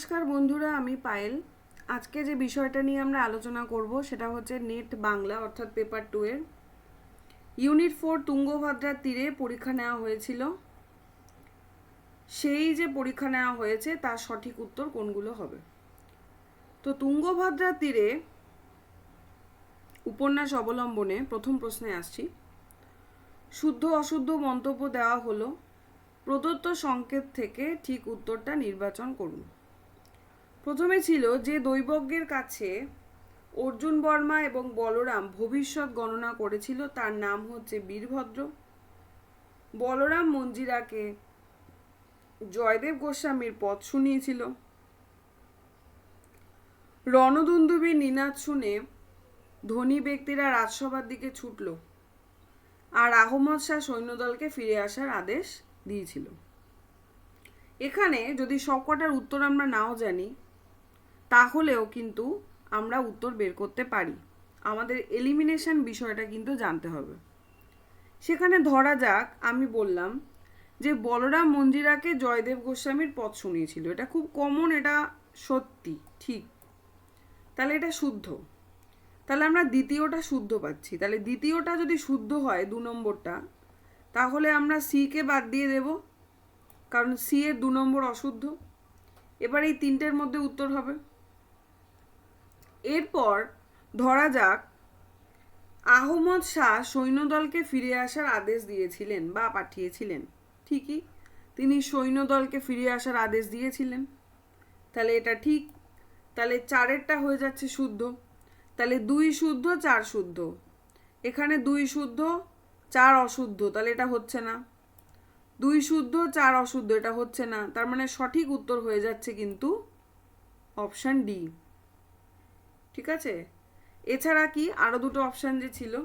নমস্কার বন্ধুরা, আমি পায়েল। আজকে যে বিষয়টা নিয়ে আমরা আলোচনা করব সেটা হচ্ছে নেট বাংলা, অর্থাৎ পেপার টু এর। ইউনিট ফোর তুঙ্গভদ্রার তীরে পরীক্ষা নেওয়া হয়েছিল। সেই যে পরীক্ষা নেওয়া হয়েছে, তার সঠিক উত্তর কোনগুলো হবে? তো তুঙ্গভদ্রার তীরে উপন্যাস অবলম্বনে প্রথম প্রশ্নে আসছি। শুদ্ধ অশুদ্ধ মন্তব্য দেওয়া হলো। প্রদত্ত সংকেত থেকে ঠিক উত্তরটা নির্বাচন করুন। প্রথমে ছিল যে দৈবজ্ঞের কাছে অর্জুন বর্মা এবং বলরাম ভবিষ্যৎ গণনা করেছিল, তার নাম হচ্ছে বীরভদ্র। বলরাম মঞ্জিরাকে জয়দেব গোস্বামীর পথ শুনিয়েছিল। রণদুন্দুবীর নিনাদ শুনে ধনী ব্যক্তিরা রাজসভার দিকে ছুটল আর আহমদ শাহ সৈন্যদলকে ফিরে আসার আদেশ দিয়েছিল। এখানে যদি সবকটার উত্তর আমরা নাও জানি তাহলেও কিন্তু আমরা উত্তর বের করতে পারি। আমাদের এলিমিনেশন বিষয়টা কিন্তু জানতে হবে। সেখানে ধরা যাক, আমি বললাম যে বলরাম মঞ্জিরাকে জয়দেব গোস্বামীর পথ শুনিয়েছিল। এটা খুব কমন এটা সত্যি, ঠিক। তাহলে এটা শুদ্ধ। তাহলে আমরা দ্বিতীয়টা শুদ্ধ পাচ্ছি। তাহলে দ্বিতীয়টা যদি শুদ্ধ হয় দু নম্বরটা, তাহলে আমরা সিকে বাদ দিয়ে দেব, কারণ সি এর দু নম্বর অশুদ্ধ। এবার এই তিনটের মধ্যে উত্তর হবে। এরপর ধরা যাক, আহমদ শাহ সৈন্যদলকে ফিরে আসার আদেশ দিয়েছিলেন বা পাঠিয়েছিলেন। ঠিকই, তিনি সৈন্যদলকে ফিরে আসার আদেশ দিয়েছিলেন। তাহলে এটা ঠিক, তাহলে চারেরটা হয়ে যাচ্ছে শুদ্ধ। তাহলে দুই শুদ্ধ, চার শুদ্ধ। এখানে দুই শুদ্ধ, চার অশুদ্ধ, তাহলে এটা হচ্ছে না। দুই শুদ্ধ, চার অশুদ্ধ, এটা হচ্ছে না। তার মানে সঠিক উত্তর হয়ে যাচ্ছে কিন্তু অপশান ডি। ঠিক আছে? এছাড়া কি আরও দুটো অপশান যে ছিল?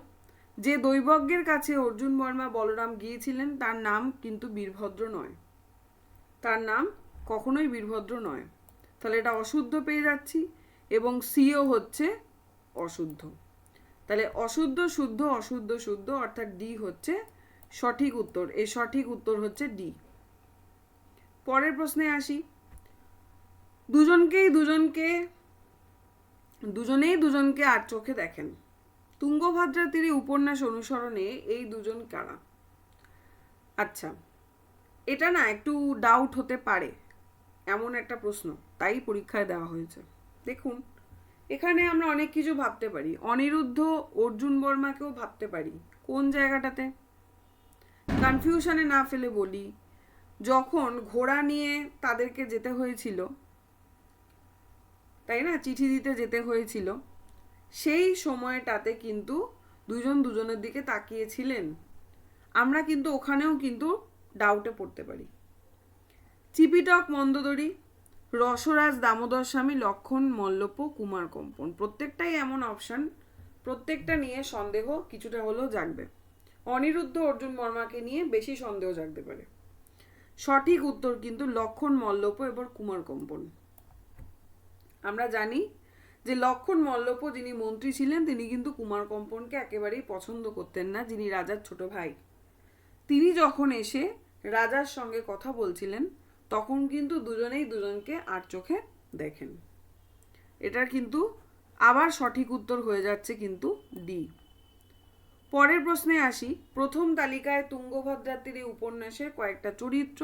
যে দৈবজ্ঞের কাছে অর্জুন বর্মা বলরাম গিয়েছিলেন, তার নাম কিন্তু বীরভদ্র নয়। তার নাম কখনোই বীরভদ্র নয়। তাহলে এটা অশুদ্ধ পেয়ে যাচ্ছি এবং সিও হচ্ছে অশুদ্ধ। তাহলে অশুদ্ধ শুদ্ধ অশুদ্ধ শুদ্ধ অর্থাৎ ডি হচ্ছে সঠিক উত্তর। এই সঠিক উত্তর হচ্ছে ডি। পরের প্রশ্নে আসি। দুজনকেই দুজনকে দুজনেই দুজনকে আর চোখে দেখেন। তুঙ্গভদ্রা তীরে উপন্যাস অনুসরণে এই দুজন কারা? আচ্ছা এটা না একটু ডাউট হতে পারে, এমন একটা প্রশ্ন, তাই পরীক্ষায় দেওয়া হয়েছে। দেখুন, এখানে আমরা অনেক কিছু ভাবতে পারি, অনিরুদ্ধ অর্জুন বর্মাকেও ভাবতে পারি, কোন জায়গাটাতে? কনফিউশনে না ফেলে বলি, যখন ঘোড়া নিয়ে তাদেরকে যেতে হয়েছিল তাই না? চিঠি দিতে যেতে হয়েছিল। সেই সময়টাতে কিন্তু দুজন দুজনের দিকে তাকিয়েছিলেন। আমরা কিন্তু ওখানেও কিন্তু ডাউটে পড়তে পারি। চিপিটক মন্দদরি, রসরাজ দামোদর স্বামী, লক্ষণ মল্লপ কুমার কম্পন, প্রত্যেকটাই এমন অপশান প্রত্যেকটা নিয়ে সন্দেহ কিছুটা হলেও জাগবে। অনিরুদ্ধ অর্জুন বর্মাকে নিয়ে বেশি সন্দেহ জাগতে পারে। সঠিক উত্তর কিন্তু লক্ষণ মল্লপ এবং কুমার কম্পন। আমরা জানি যে লক্ষণ মল্লপ্প যিনি মন্ত্রী ছিলেন, তিনি কিন্তু কুমার কম্পনকে একেবারেই পছন্দ করতেন না, যিনি রাজার ছোট ভাই। তিনি যখন এসে রাজার সঙ্গে কথা বলছিলেন, তখন কিন্তু দুজনেই দুজনকে আর চোখে দেখেন। এটার কিন্তু আবার সঠিক উত্তর হয়ে যাচ্ছে কিন্তু ডি পরের প্রশ্নে আসি। প্রথম তালিকায় তুঙ্গভদ্রা তীরে উপন্যাসের কয়েকটা চরিত্র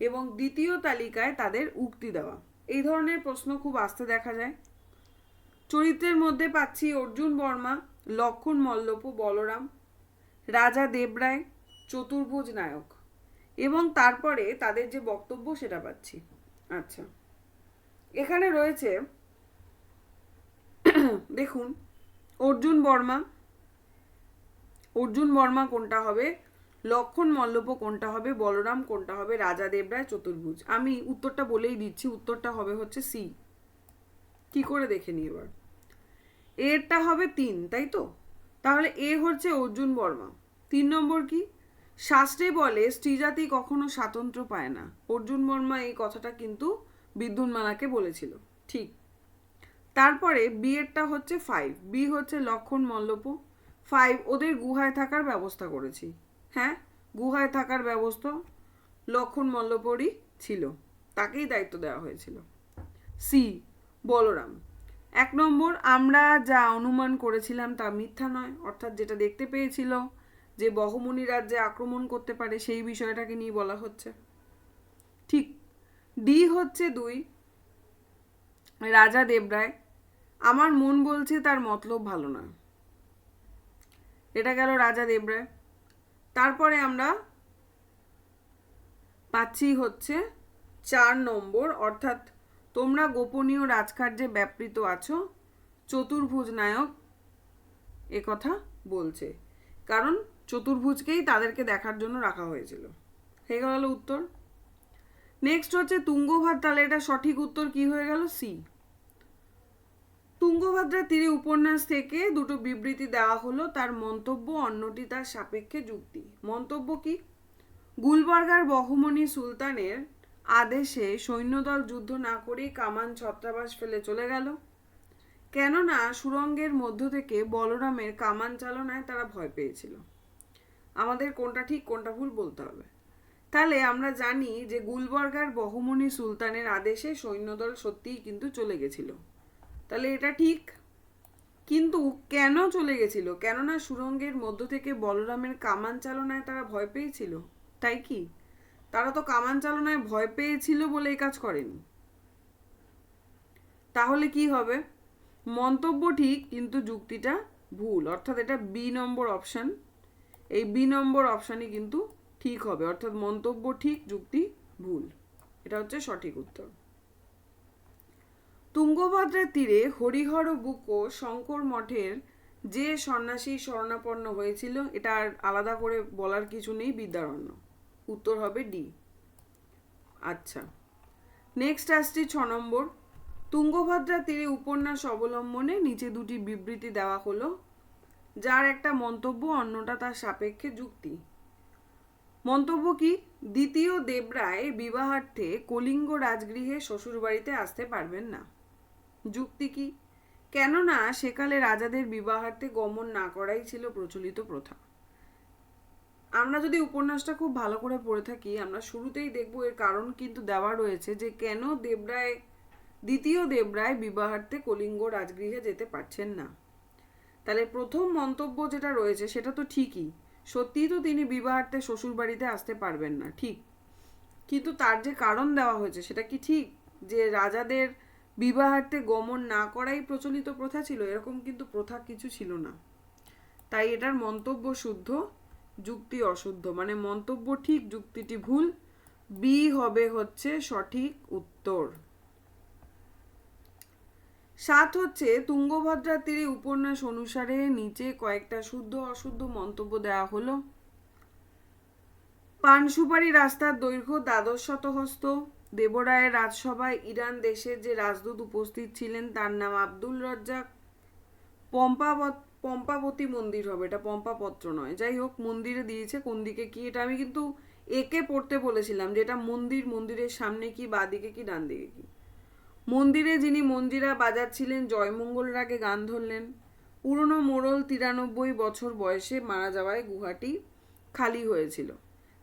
এবং দ্বিতীয় তালিকায় তাদের উক্তি দেওয়া। এই ধরনের প্রশ্ন খুব আসতে দেখা যায়। চরিত্রের মধ্যে পাচ্ছি অর্জুন বর্মা, লক্ষণ মল্লপ, বলরাম, রাজা দেবরায়, চতুর্ভুজ নায়ক এবং তারপরে তাদের যে বক্তব্য সেটা পাচ্ছি। আচ্ছা। এখানে রয়েছে, দেখুন, অর্জুন বর্মা অর্জুন বর্মা কোনটা হবে? লক্ষণ মল্লপ কোনটা হবে, বলরাম কোনটা হবে, রাজা দেবরায় চতুর্ভুজ। আমি উত্তরটা বলেই দিচ্ছি, উত্তরটা হবে হচ্ছে সি। কি করে দেখে নি এবার? এরটা হবে তিন, তাই তো? তাহলে এ হচ্ছে অর্জুন বর্মা। তিন নম্বর কি? শাস্ত্রে বলে, স্ত্রীজাতি কখনো স্বাতন্ত্র্য পায় না। অর্জুন বর্মা এই কথাটা কিন্তু বিদ্যুন্মালাকে বলেছিল। ঠিক। তারপরে বি এরটা হচ্ছে ফাইভ বি হচ্ছে লক্ষণ মল্লপ ফাইভ ওদের গুহায় থাকার ব্যবস্থা করেছি। হ্যাঁ গুহায় থাকার ব্যবস্থা লক্ষণ মল্লপরই ছিল। তাকেই দায়িত্ব দেওয়া হয়েছিল। সি, বলরাম। এক নম্বর, আমরা যা অনুমান করেছিলাম তা মিথ্যা নয়। অর্থাৎ যেটা দেখতে পেয়েছিল যে বহমনি রাজ্যে আক্রমণ করতে পারে সেই বিষয়টাকে নিয়ে বলা হচ্ছে। ঠিক, ডি হচ্ছে দুই, রাজা দেবরায়। আমার মন বলছে তার মতলব ভালো নয়। এটা গেল রাজা দেবরায়। তারপরে আমরা পাচ্ছি হচ্ছে চার নম্বর, অর্থাৎ তোমরা গোপনীয় রাজকার্যে ব্যাপৃত আছো। চতুর্ভুজ নায়ক কথা বলছে। কারণ চতুর্ভুজকেই তাদেরকে দেখার জন্য রাখা হয়েছিল। হয়ে গেল উত্তর। নেক্সট হচ্ছে তুঙ্গভাত তাহলে এটা সঠিক উত্তর কি হয়ে গেল? সি তুঙ্গভদ্রা তীরে উপন্যাস থেকে দুটো বিবৃতি দেওয়া হলো। তার মন্তব্য অন্যটি তার সাপেক্ষে যুক্তি। মন্তব্য কি? গুলবার্গার বহমনি সুলতানের আদেশে সৈন্যদল যুদ্ধ না করেই কামান ছত্রাবাস ফেলে চলে গেল। কেননা সুরঙ্গের মধ্য থেকে বলরামের কামান চালনায় তারা ভয় পেয়েছিল। আমাদের কোনটা ঠিক, কোনটা ভুল বলতে হবে। তাহলে আমরা জানি যে গুলবর্গার বহমনি সুলতানের আদেশে সৈন্যদল সত্যিই কিন্তু চলে গেছিল। তাহলে এটা ঠিক। কিন্তু কেন চলে গেছিল? কেননা সুরঙ্গের মধ্য থেকে বলরামের কামান চালনায় তারা ভয় পেয়েছিল। তাই কি? তারা তো কামান চালনায় ভয় পেয়েছিল বলে এই কাজ করেনি। তাহলে কি হবে? মন্তব্য ঠিক, কিন্তু যুক্তিটা ভুল। অর্থাৎ এটা বি নম্বর অপশান। এই বি নম্বর অপশানই কিন্তু ঠিক হবে। অর্থাৎ মন্তব্য ঠিক, যুক্তি ভুল। এটা হচ্ছে সঠিক উত্তর। তুঙ্গভদ্রার তীরে হরিহর বুকো শঙ্কর মঠের যে সন্ন্যাসী শরণাপন্ন হয়েছিল, এটা আর আলাদা করে বলার কিছু নেই, বিদ্যারণ্য। উত্তর হবে ডি। আচ্ছা। নেক্সট আসছি ছ নম্বর। তুঙ্গভদ্রা তীরে উপন্যাস অবলম্বনে নিচে দুটি বিবৃতি দেওয়া হলো, যার একটা মন্তব্য, অন্যটা তার সাপেক্ষে যুক্তি। মন্তব্য কি? দ্বিতীয় দেবরায় বিবাহার্থে কলিঙ্গ রাজগৃহে শ্বশুরবাড়িতে আসতে পারবেন না। যুক্তি কি? কেননা সেকালে রাজাদের বিবাহার্থে গমন না করাই ছিল প্রচলিত প্রথা। আমরা যদি উপন্যাসটা খুব ভালো করে পড়ে থাকি, আমরা শুরুতেই দেখব এর কারণ কিন্তু দেওয়া রয়েছে যে কেন দেবরায়, দ্বিতীয় দেবরায় বিবাহার্থে কলিঙ্গ রাজগৃহে যেতে পারছেন না। তাহলে প্রথম মন্তব্য যেটা রয়েছে সেটা তো ঠিকই। সত্যিই তো তিনি বিবাহার্থে শ্বশুর বাড়িতে আসতে পারবেন না, ঠিক। কিন্তু তার যে কারণ দেওয়া হয়েছে সেটা কি ঠিক? যে রাজাদের বিবাহার্থে গমন না করাই প্রচলিত প্রথা ছিল, এরকম কিন্তু প্রথা কিছু ছিল না। তাই এটার মন্তব্য শুদ্ধ, যুক্তি অশুদ্ধ। মানে মন্তব্য ঠিক, যুক্তিটি ভুল, বি হবে হচ্ছে সঠিক উত্তর। সাত হচ্ছে তুঙ্গভদ্রা তীরে উপন্যাস অনুসারে নিচে কয়েকটা শুদ্ধ অশুদ্ধ মন্তব্য দেওয়া হলো। পানসুপারি রাস্তার দৈর্ঘ্য দ্বাদশ শতহস্ত দেবরায়ের রাজসভায় ইরান দেশের যে রাজদূত উপস্থিত ছিলেন, তার নাম আব্দুল রজ্জাক। পম্পাবত, পম্পাবতী মন্দির হবে, এটা পম্পাপত্র নয়। যাই হোক, মন্দিরে দিয়েছে, কোন দিকে কি, এটা আমি কিন্তু একে পড়তে বলেছিলাম যে এটা মন্দির, মন্দিরের সামনে কি, বা দিকে কি, ডান দিকে কি। মন্দিরে যিনি মঞ্জিরা বাজাচ্ছিলেন জয়মঙ্গল রাগে গান ধরলেন। পুরনো মোড়ল তিরানব্বই বছর বয়সে মারা যাওয়ায় গুহাটি খালি হয়েছিল।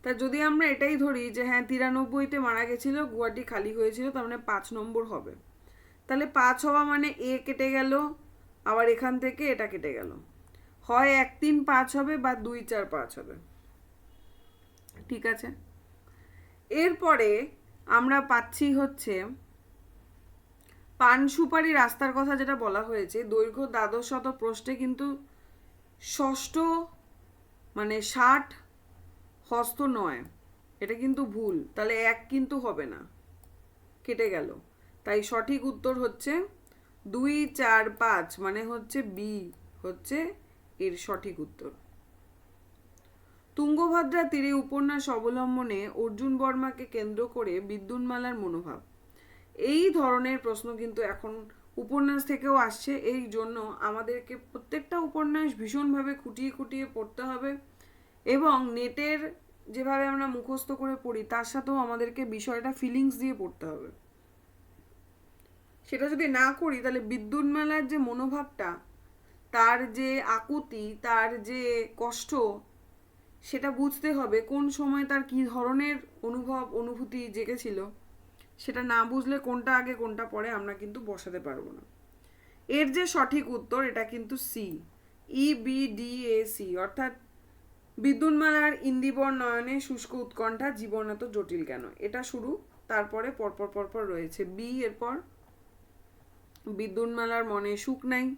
তা যদি আমরা এটাই ধরি যে হ্যাঁ তিরানব্বইতে মারা গেছিল গুহাটি খালি হয়েছিল, তার মানে পাঁচ নম্বর হবে। তাহলে পাঁচ হওয়া মানে এ কেটে গেল, আবার এখান থেকে এটা কেটে গেল। হয় এক তিন পাঁচ হবে বা দুই চার পাঁচ হবে। ঠিক আছে? এরপরে আমরা পাচ্ছি হচ্ছে পান সুপারি রাস্তার কথা যেটা বলা হয়েছে, দৈর্ঘ্য দ্বাদশ শত প্রশ্নে কিন্তু ষষ্ঠ মানে ষাট হস্ত নয়, এটা কিন্তু ভুল। তাহলে এক কিন্তু হবে না। কেটে গেল। তাই সঠিক উত্তর হচ্ছে দুই, চার, পাঁচ মানে হচ্ছে বি হচ্ছে এর সঠিক উত্তর। তুঙ্গভদ্রা তীরে উপন্যাস অবলম্বনে অর্জুন বর্মাকে কেন্দ্র করে বিদ্যুন্মালার মনোভাব। এই ধরনের প্রশ্ন কিন্তু এখন উপন্যাস থেকেও আসছে। এই জন্য আমাদেরকে প্রত্যেকটা উপন্যাস ভীষণভাবে খুঁটিয়ে খুঁটিয়ে পড়তে হবে। এবং নেটের যেভাবে আমরা মুখস্থ করে পড়ি, তার সাথেও আমাদেরকে বিষয়টা ফিলিংস দিয়ে পড়তে হবে। সেটা যদি না করি, তাহলে বিদ্যুৎ মেলার যে মনোভাবটা, তার যে আকুতি, তার যে কষ্ট, সেটা বুঝতে হবে কোন সময় তার কি ধরনের অনুভব, অনুভূতি জেগেছিল। সেটা না বুঝলে কোনটা আগে, কোনটা পরে আমরা কিন্তু বসাতে পারব না। এর যে সঠিক উত্তর, এটা কিন্তু C E B D A C অর্থাৎ বিদ্যুন্মালার ইন্দিবর নয়নে শুষ্ক উৎকণ্ঠা জীবন এত জটিল কেন? এটা শুরু, তারপরে পরপর পরপর রয়েছে। বি, এরপর? বিদ্যুন্মালার মনে সুখ নাই।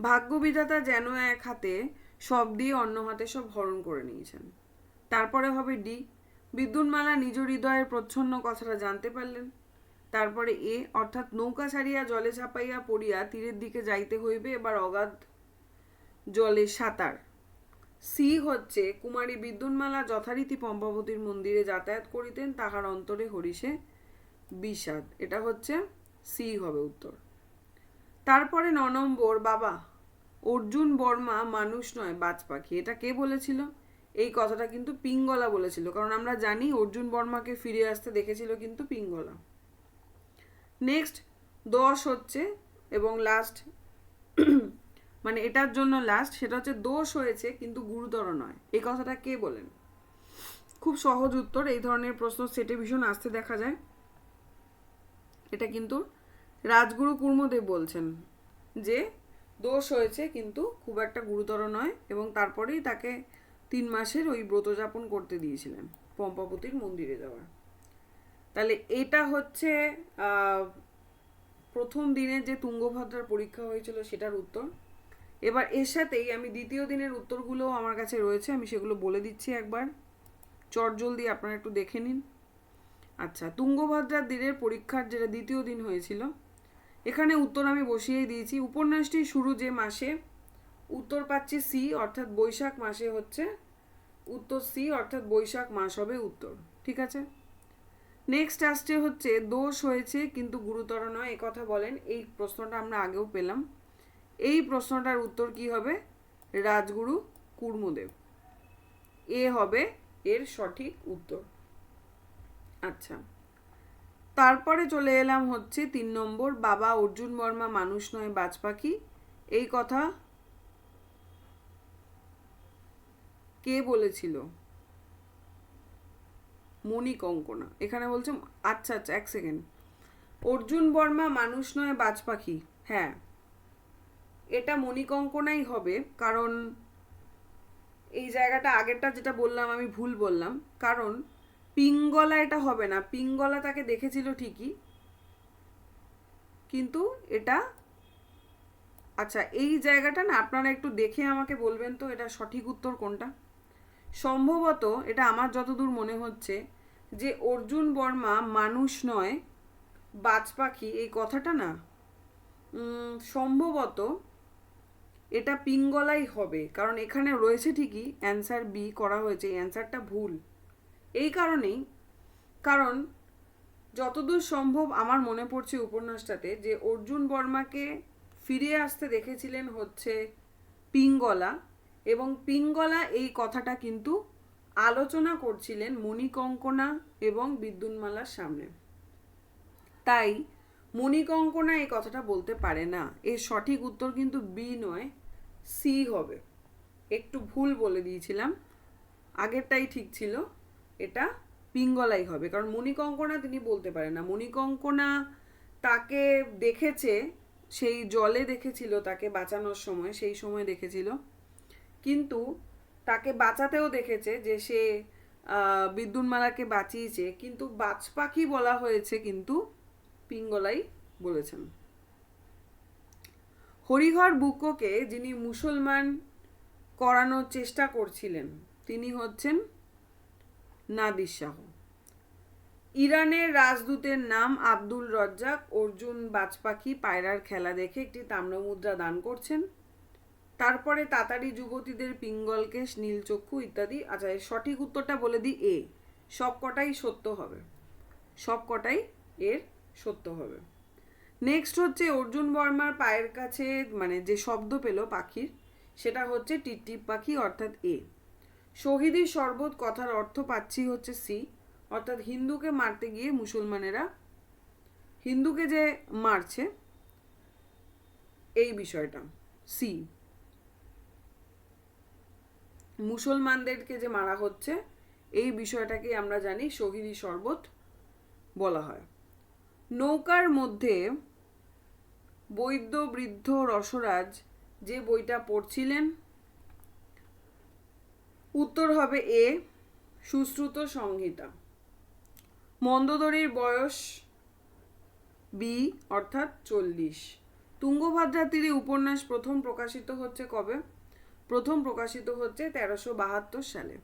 ভাগ্যবিধাতা যেন এক হাতে সব দিয়ে অন্য হাতে সব হরণ করে নিয়েছেন। তারপরে হবে ডি। বিদ্যুন্মালা নিজ হৃদয়ের প্রচ্ছন্ন কথাটা জানতে পারলেন। তারপরে এ, অর্থাৎ নৌকা ছাড়িয়া জলে ছাপাইয়া পড়িয়া তীরের দিকে যাইতে হইবে, এবার অগাধ জলে সাঁতার। সি হচ্ছে কুমারী বিদ্যুন্মালা যথারীতি পম্পাবতীর মন্দিরে যাতায়াত করিতেন, তাহার অন্তরে হরিষে বিষাদ। এটা হচ্ছে সি হবে উত্তর। তারপরে ন নম্বর, বাবা, অর্জুন বর্মা মানুষ নয়, বাজ পাখি। এটা কে বলেছিল? এই কথাটা কিন্তু পিঙ্গলা বলেছিল, কারণ আমরা জানি অর্জুন বর্মাকে ফিরে আসতে দেখেছিল কিন্তু পিঙ্গলা। নেক্সট, দশ হচ্ছে এবং লাস্ট মানে এটার জন্য লাস্ট সেটা হচ্ছে দোষ হয়েছে, কিন্তু গুরুতর নয়। এই কথাটা কে বলেন? খুব সহজ উত্তর, এই ধরনের প্রশ্ন সেটে ভীষণ আসতে দেখা যায়। এটা কিন্তু রাজগুরু কুর্মদেব বলছেন যে, দোষ হয়েছে, কিন্তু খুব একটা গুরুতর নয় এবং তারপরেই তাকে তিন মাসের ওই ব্রতযাপন করতে দিয়েছিলেন, পম্পাবতীর মন্দিরে যাওয়ার। তাহলে এটা হচ্ছে প্রথম দিনে যে তুঙ্গভদ্রার পরীক্ষা হয়েছিল সেটার উত্তর। এবার এর সাথেই আমি দ্বিতীয় দিনের উত্তরগুলো আমার কাছে রয়েছে, আমি সেগুলো বলে দিচ্ছি একবার। চট জলদি আপনারা একটু দেখে নিন। আচ্ছা তুঙ্গভদ্রার দিনের পরীক্ষার যেটা দ্বিতীয় দিন হয়েছিল, এখানে উত্তর আমি বসিয়েই দিয়েছি। উপন্যাসটি শুরু যে মাসে, উত্তর পাচ্ছি সি, অর্থাৎ বৈশাখ মাসে হচ্ছে, উত্তর সি, অর্থাৎ বৈশাখ মাস হবে উত্তর, ঠিক আছে? নেক্সট আসছে হচ্ছে, দোষ হয়েছে কিন্তু গুরুতর নয় কথা বলেন, এই প্রশ্নটা আমরা আগেও পেলাম। এই প্রশ্নটার উত্তর কি হবে? রাজগুরু কুর্মদেব। এ হবে এর সঠিক উত্তর। আচ্ছা। তারপরে চলে এলাম হচ্ছে তিন নম্বর, বাবা অর্জুন বর্মা মানুষ নয়, বাজ পাখি। এই কথা কে বলেছিল? মণিকঙ্কনা এখানে বলছে আচ্ছা আচ্ছা এক সেকেন্ড। অর্জুন বর্মা মানুষ নয়, বাজ পাখি। হ্যাঁ। এটা মণিকঙ্কনাই হবে, কারণ এই জায়গাটা আগেরটা যেটা বললাম আমি ভুল বললাম। কারণ পিঙ্গলা এটা হবে না, পিঙ্গলা তাকে দেখেছিল ঠিকই। কিন্তু এটা আচ্ছা এই জায়গাটা না আপনারা একটু দেখে আমাকে বলবেন তো, এটা সঠিক উত্তর কোনটা? সম্ভবত এটা আমার যতদূর মনে হচ্ছে যে অর্জুন বর্মা মানুষ নয়, বাজ পাখি, এই কথাটা না সম্ভবত এটা পিঙ্গলাই হবে। কারণ এখানে রয়েছে ঠিকই অ্যান্সার বি করা হয়েছে, এই অ্যান্সারটা ভুল। এই কারণেই, কারণ যতদূর সম্ভব আমার মনে পড়ছে উপন্যাসটাতে যে অর্জুন বর্মাকে ফিরে আসতে দেখেছিলেন হচ্ছে পিঙ্গলা এবং পিঙ্গলা এই কথাটা কিন্তু আলোচনা করছিলেন মণিকঙ্কনা এবং বিদ্যুন্মালার সামনে। তাই মণিকঙ্কনা এই কথাটা বলতে পারে না। এর সঠিক উত্তর কিন্তু বি নয়, সি হবে। একটু ভুল বলে দিয়েছিলাম। আগেরটাই ঠিক ছিল। এটা পিঙ্গলাই হবে। কারণ মণিকঙ্কনা তিনি বলতে পারেন না। মণিকঙ্কনা তাকে দেখেছে, সেই জলে দেখেছিল তাকে বাঁচানোর সময়, সেই সময় দেখেছিল। কিন্তু তাকে বাঁচাতেও দেখেছে যে সে বিদ্যুন্মালাকে বাঁচিয়েছে। কিন্তু বাজ পাখি বলা হয়েছে কিন্তু পিঙ্গলাই বলেছেন। হরিহর বুকোকে যিনি মুসলমান করানোর চেষ্টা করছিলেন, তিনি হচ্ছেন নাদির শাহ। ইরানের রাজদূতের নাম আব্দুল রজ্জাক। অর্জুন বাজপাখি পায়রার খেলা দেখে একটি তাম্রমুদ্রা দান করছেন। তারপরে তাতারি যুবতীদের পিঙ্গলকেশ নীলচক্ষু ইত্যাদি। আচ্ছা সঠিক উত্তরটা বলে দিই, এ। সব কটাই সত্য হবে। সব কটাই এর সত্য হবে। নেক্সট হচ্ছে অর্জুন বর্মার পায়ের কাছে মানে যে শব্দ পেল পাখির, সেটা হচ্ছে টিপটিপ পাখি অর্থাৎ এ। শহীদি শরবত কথার অর্থ পাচ্ছি হচ্ছে সি, অর্থাৎ হিন্দুকে মারতে গিয়ে মুসলমানেরা হিন্দুকে যে মারছে, এই বিষয়টা, সি। মুসলমানদেরকে যে মারা হচ্ছে, এই বিষয়টাকে আমরা জানি শহীদি শরবত বলা হয়। নৌকার মধ্যে বৈদ্য বৃদ্ধ রসরাজ যে বইটা পড়ছিলেন, উত্তর হবে এ, সুশ্রুত সংহিতা। মন্দোদরীর বয়স বি, অর্থাৎ চল্লিশ। তুঙ্গভদ্রা তীরে উপন্যাস প্রথম প্রকাশিত হচ্ছে কবে? প্রথম প্রকাশিত হচ্ছে তেরোশো বাহাত্তর সালে।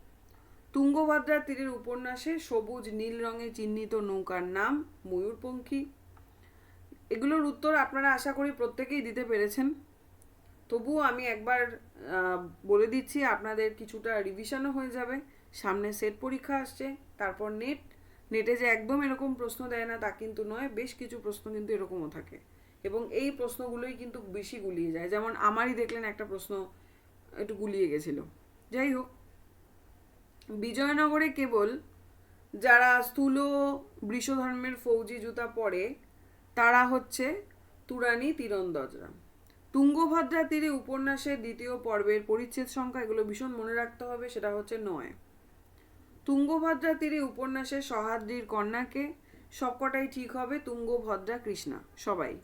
তুঙ্গভদ্রা তীরের উপন্যাসে সবুজ, নীল রঙে চিহ্নিত নৌকার নাম ময়ূরপঙ্খী। এগুলোর উত্তর আপনারা আশা করি প্রত্যেকেই দিতে পেরেছেন। তবুও আমি একবার বলে দিচ্ছি, আপনাদের কিছুটা রিভিশনও হয়ে যাবে। সামনে সেট পরীক্ষা আসছে, তারপর নেট নেটে যে একদম এরকম প্রশ্ন দেয় না, তা কিন্তু নয়, বেশ কিছু প্রশ্ন কিন্তু এরকমও থাকে। এবং এই প্রশ্নগুলোই কিন্তু বেশি গুলিয়ে যায়। যেমন আমারই দেখলেন একটা প্রশ্ন একটু গুলিয়ে গেছিল। যাই হোক বিজয়নগরে কেবল যারা স্থূল বৃষধর্মের ফৌজি জুতা পরে, তারা হচ্ছে তুরানি তীরন্দজরা। তুঙ্গভদ্রা তীরে উপন্যাসের দ্বিতীয় পর্বের পরিচ্ছেদ সংখ্যা এগুলো ভীষণ মনে রাখতে হবে, সেটা হচ্ছে নয়। তুঙ্গভদ্রা তীরে উপন্যাসের সহাদ্রির কন্যাকে সবকটাই ঠিক হবে তুঙ্গভদ্রা কৃষ্ণা, সবাই।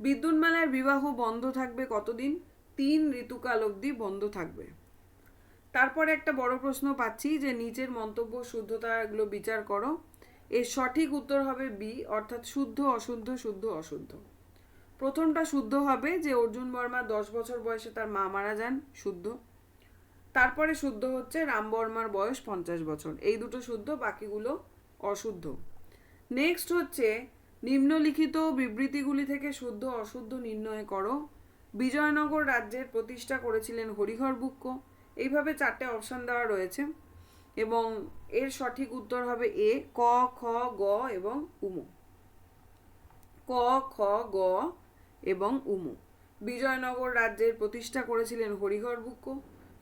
বিদ্যুৎমালার বিবাহ বন্ধ থাকবে কতদিন? তিন ঋতুকাল অবধি বন্ধ থাকবে। তারপরে একটা বড় প্রশ্ন পাচ্ছি যে নিচের মন্তব্য শুদ্ধতা এগুলো বিচার করো। এর সঠিক উত্তর হবে বি অর্থাৎ শুদ্ধ, অশুদ্ধ শুদ্ধ, অশুদ্ধ। প্রথমটা শুদ্ধ হবে যে অর্জুন বর্মা দশ বছর বয়সে তার মা মারা যান, শুদ্ধ। তারপরে শুদ্ধ হচ্ছে রাম বর্মার বয়স পঞ্চাশ বছর। এই দুটো শুদ্ধ, বাকিগুলো অশুদ্ধ। নেক্সট হচ্ছে, নিম্নলিখিত বিবৃতিগুলি থেকে শুদ্ধ, অশুদ্ধ নির্ণয় করো। বিজয়নগর রাজ্যের প্রতিষ্ঠা করেছিলেন হরিহর বুক্ক। এইভাবে চারটে অপশন দেওয়া রয়েছে এবং এর সঠিক উত্তর হবে এ, ক, খ, গ এবং উমু। ক, খ, গ এবং উমু। বিজয়নগর রাজ্যের প্রতিষ্ঠা করেছিলেন হরিহর বুক্ক,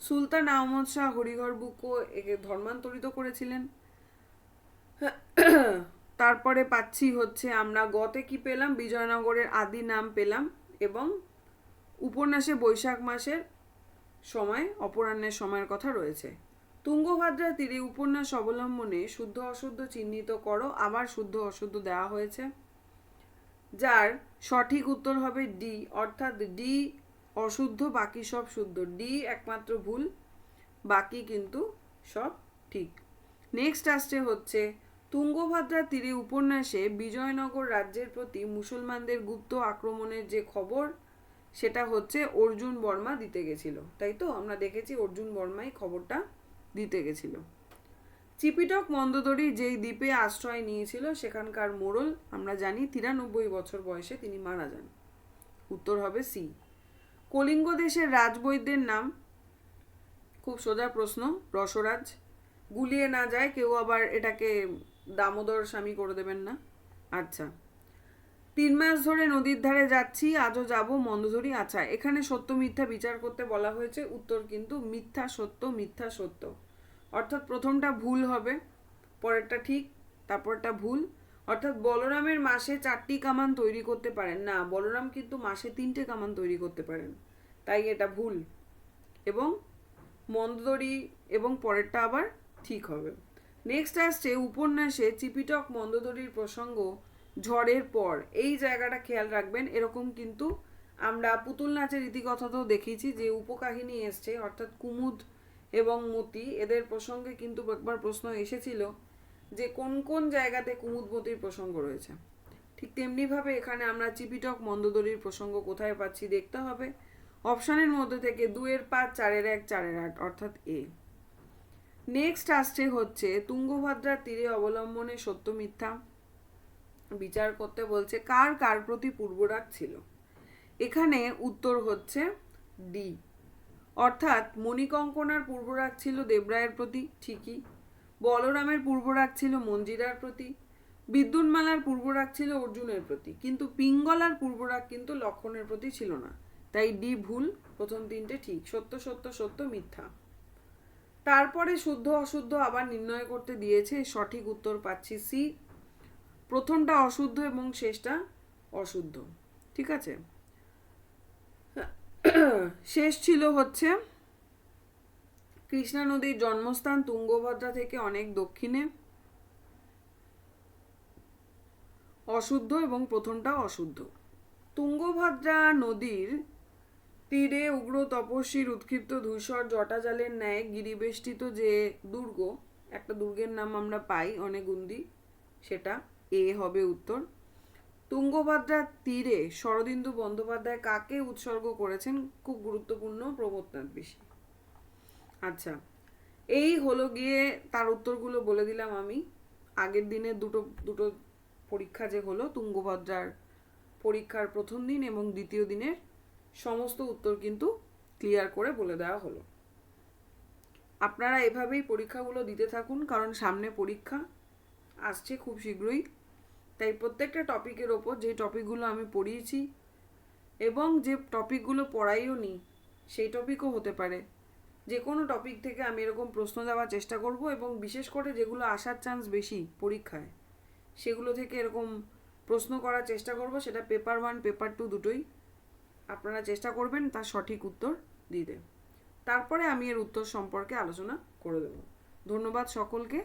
সুলতান আহমদ শাহ হরিহর বুক্ক একে ধর্মান্তরিত করেছিলেন। তারপরে পাচ্ছি হচ্ছে আমরা গতে কি পেলাম, বিজয়নগরের আদি নাম পেলাম এবং উপন্যাসে বৈশাখ মাসের সময়, অপরাহ্নের সময়ের কথা রয়েছে। তুঙ্গভাদ্রা তীরে উপন্যাস অবলম্বনে শুদ্ধ অশুদ্ধ চিহ্নিত করো, আবার শুদ্ধ অশুদ্ধ দেওয়া হয়েছে। যার সঠিক উত্তর হবে ডি, অর্থাৎ ডি অশুদ্ধ, বাকি সব শুদ্ধ। ডি একমাত্র ভুল, বাকি কিন্তু সব ঠিক। নেক্সট আসছে হচ্ছে তুঙ্গভদ্রা তীরে উপন্যাসে বিজয়নগর রাজ্যের প্রতি মুসলমানদের গুপ্ত আক্রমণের যে খবর সেটা হচ্ছে অর্জুন বর্মা দিতে গেছিল। তাই তো? আমরা দেখেছি অর্জুন বর্মাই খবরটা দিতে গেছিল। চিপিটক মন্দোদরি যেই দ্বীপে আশ্রয় নিয়েছিল, সেখানকার মোড়ল আমরা জানি তিরানব্বই বছর বয়সে তিনি মারা যান। উত্তর হবে সি। কলিঙ্গ দেশের রাজবৈদ্যের নাম? খুব সোজা প্রশ্ন, রসরাজ। গুলিয়ে না যায়, কেউ আবার এটাকে দামোদর স্বামী করে দেবেন না? আচ্ছা। তিন মাস ধরে নদীর ধারে যাচ্ছি, আজও যাব মন্দধরি আচ্ছা এখানে সত্য মিথ্যা বিচার করতে বলা হয়েছে, উত্তর কিন্তু মিথ্যা সত্য মিথ্যা সত্য। অর্থাৎ প্রথমটা ভুল হবে, পরেরটা ঠিক, তারপরটা ভুল। অর্থাৎ বলরামের মাসে চারটি কামান তৈরি করতে পারেন। না, বলরাম কিন্তু মাসে তিনটে কামান তৈরি করতে পারেন। তাই এটা ভুল। এবং মন্দদরি এবং পরেরটা আবার ঠিক হবে। নেক্সট আসছে, উপন্যাসে চিপিটক মন্দদরির প্রসঙ্গ ঝড়ের পর। এই জায়গাটা খেয়াল রাখবেন, এরকম কিন্তু আমরা পুতুল নাচের ইতিকথাতেও দেখেছি যে উপকাহিনী এসছে, অর্থাৎ কুমুদ এবং মতি, এদের প্রসঙ্গে কিন্তু একবার প্রশ্ন এসেছিল যে কোন কোন জায়গাতে কুমুদমতির প্রসঙ্গ রয়েছে। ঠিক তেমনিভাবে এখানে আমরা চিপিটক মন্দদরির প্রসঙ্গ কোথায় পাচ্ছি দেখতে হবে। অপশানের মধ্যে থেকে দুয়ের পাঁচ, চারের এক, চারের আট, অর্থাৎ এ। নেক্সট আসছে হচ্ছে তুঙ্গভদ্রার তীরে অবলম্বনে সত্য মিথ্যা। বিচার করতে বলছে কার কার প্রতি পূর্বরাগ ছিল। এখানে উত্তর হচ্ছে ডি। অর্থাৎ মণিকঙ্কনার পূর্বরাগ ছিল দেবরায়ের প্রতি, ঠিকই। বলরামের পূর্বরাগ ছিল মঞ্জিরার প্রতি। বিদ্যুৎমালার পূর্বরাগ ছিল অর্জুনের প্রতি। কিন্তু পিঙ্গলার পূর্বরাগ কিন্তু লক্ষণের প্রতি ছিল না। তাই ডি ভুল, প্রথম তিনটে ঠিক। সত্য সত্য সত্য, মিথ্যা। তারপরে শুদ্ধ, অশুদ্ধ আবার নির্ণয় করতে দিয়েছে, সঠিক উত্তর পাচ্ছি সি। প্রথমটা অশুদ্ধ এবং শেষটা অশুদ্ধ। ঠিক আছে? শেষ ছিল হচ্ছে কৃষ্ণা নদীর জন্মস্থান তুঙ্গভদ্রা থেকে অনেক দক্ষিণে। অশুদ্ধ এবং প্রথমটা অশুদ্ধ। তুঙ্গভদ্রা নদীর তীরে উগ্র তপস্বীর উৎক্ষিপ্ত ধূসর জটাজালের ন্যায় গিরিবেষ্টিত যে দুর্গ, একটা দুর্গের নাম আমরা পাই অনেগুন্দি সেটা। এ হবে উত্তর। তুঙ্গভদ্রার তীরে শরদিন্দু বন্দ্যোপাধ্যায় কাকে উৎসর্গ করেছেন? খুব গুরুত্বপূর্ণ প্রমোদনাথ বেশি। আচ্ছা এই হলো গিয়ে তার উত্তরগুলো বলে দিলাম আমি। আগের দিনে দুটো দুটো পরীক্ষা যে হলো, তুঙ্গভদ্রার পরীক্ষার প্রথম দিন এবং দ্বিতীয় দিনের সমস্ত উত্তর কিন্তু ক্লিয়ার করে বলে দেওয়া হলো। আপনারা এভাবেই পরীক্ষাগুলো দিতে থাকুন, কারণ সামনে পরীক্ষা আসছে খুব শীঘ্রই। তাই প্রত্যেকটা টপিকের ওপর যে টপিকগুলো আমি পড়িয়েছি এবং যে টপিকগুলো পড়াইও নি, সেই টপিকও হতে পারে। যে কোনো টপিক থেকে আমি এরকম প্রশ্ন দেওয়ার চেষ্টা করব এবং বিশেষ করে যেগুলো আসার চান্স বেশি পরীক্ষায়, সেগুলো থেকে এরকম প্রশ্ন করার চেষ্টা করব, সেটা পেপার ওয়ান পেপার টু দুটোই। আপনারা চেষ্টা করবেন তার সঠিক উত্তর দিতে। তারপরে আমি এর উত্তর সম্পর্কে আলোচনা করে দেব। ধন্যবাদ সকলকে।